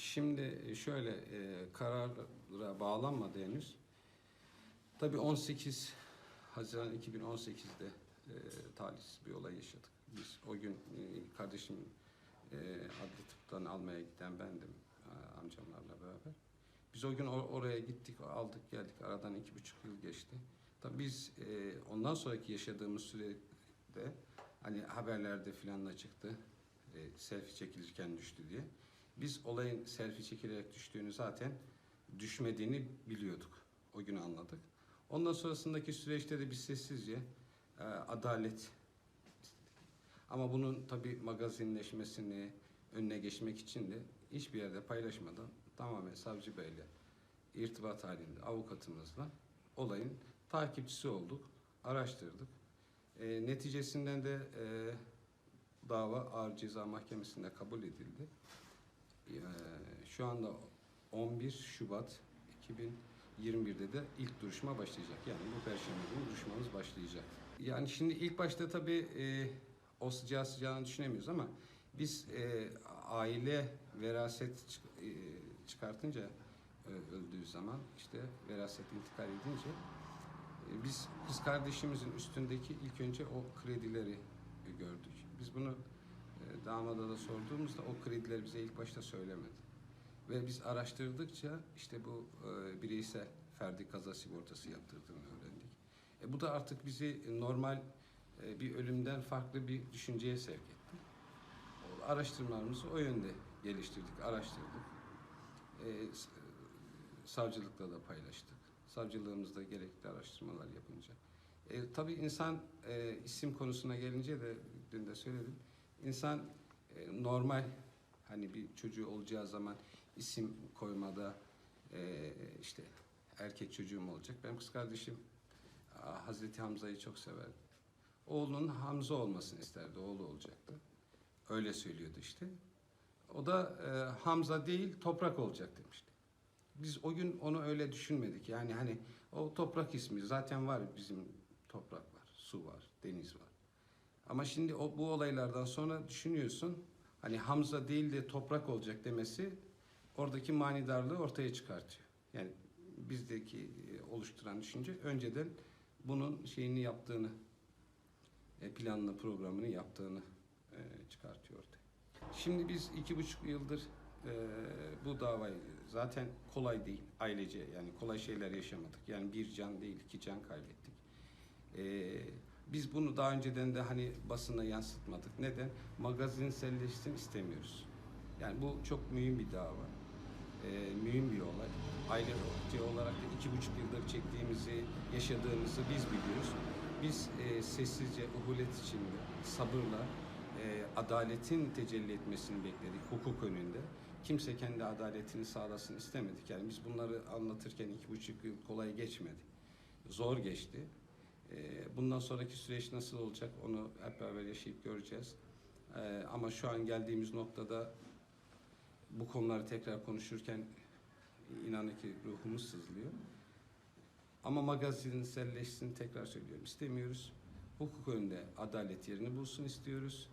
Şimdi şöyle e, karara bağlanmadı henüz. Tabii 18 Haziran 2018'de e, talihsiz bir olay yaşadık. Biz o gün e, kardeşim e, adli tıptan almaya giden bendim e, amcamlarla beraber. Biz o gün or- oraya gittik, aldık geldik. Aradan iki buçuk yıl geçti. Tabii biz e, ondan sonraki yaşadığımız sürede hani haberlerde filan da çıktı. E, selfie çekilirken düştü diye. Biz olayın selfie çekilerek düştüğünü zaten düşmediğini biliyorduk. O günü anladık. Ondan sonrasındaki süreçte de biz sessizce e, adalet. Ama bunun tabii magazinleşmesini önüne geçmek için de hiçbir yerde paylaşmadan tamamen savcı beyle irtibat halinde avukatımızla olayın takipçisi olduk, araştırdık. E, neticesinden de e, dava Ağır Ceza Mahkemesi'nde kabul edildi. E, şu anda 11 Şubat 2021'de de ilk duruşma başlayacak. Yani bu perşembe günü duruşmamız başlayacak. Yani şimdi ilk başta tabii e, o sıcağı sıcağını düşünemiyoruz ama biz e, aile veraset çık- e, çıkartınca e, öldüğü zaman işte veraset intikal edince e, biz kız kardeşimizin üstündeki ilk önce o kredileri e, gördük. Biz bunu e, damada da sorduğumuzda o kredileri bize ilk başta söylemedi. Ve biz araştırdıkça işte bu e, bireysel ferdi kaza sigortası yaptırdığını öğrendik. E, bu da artık bizi normal e, bir ölümden farklı bir düşünceye sevk etti. Araştırmalarımızı o yönde geliştirdik, araştırdık. E, savcılıkla da paylaştık. Savcılığımızda gerekli araştırmalar yapınca. E, tabii insan e, isim konusuna gelince de dün de söyledim. İnsan e, normal hani bir çocuğu olacağı zaman isim koymada e, işte erkek çocuğum olacak. Benim kız kardeşim a, Hazreti Hamza'yı çok severdi. Oğlunun Hamza olmasını isterdi. Oğlu olacaktı. Öyle söylüyordu işte. O da e, Hamza değil toprak olacak demişti. Biz o gün onu öyle düşünmedik. Yani hani o toprak ismi zaten var bizim toprak var, su var, deniz var. Ama şimdi o bu olaylardan sonra düşünüyorsun hani Hamza değil de toprak olacak demesi oradaki manidarlığı ortaya çıkartıyor. Yani bizdeki e, oluşturan düşünce önceden bunun şeyini yaptığını e, planını programını yaptığını e, çıkartıyor ortaya. Şimdi biz iki buçuk yıldır bu davayı zaten kolay değil ailece yani kolay şeyler yaşamadık. Yani bir can değil iki can kaybettik. Biz bunu daha önceden de hani basına yansıtmadık. Neden? Magazinselleşsin istemiyoruz. Yani bu çok mühim bir dava. E, mühim bir olay. Ailece olarak da iki buçuk yıldır çektiğimizi, yaşadığımızı biz biliyoruz. Biz e, sessizce, uhulet içinde, sabırla e, adaletin tecelli etmesini bekledik hukuk önünde. Kimse kendi adaletini sağlasın istemedik. Yani biz bunları anlatırken iki buçuk yıl kolay geçmedi. Zor geçti. E, bundan sonraki süreç nasıl olacak onu hep beraber yaşayıp göreceğiz. E, ama şu an geldiğimiz noktada bu konuları tekrar konuşurken inanın ki ruhumuz sızlıyor. Ama magazinselleşsin tekrar söylüyorum istemiyoruz. Hukuk önünde adalet yerini bulsun istiyoruz.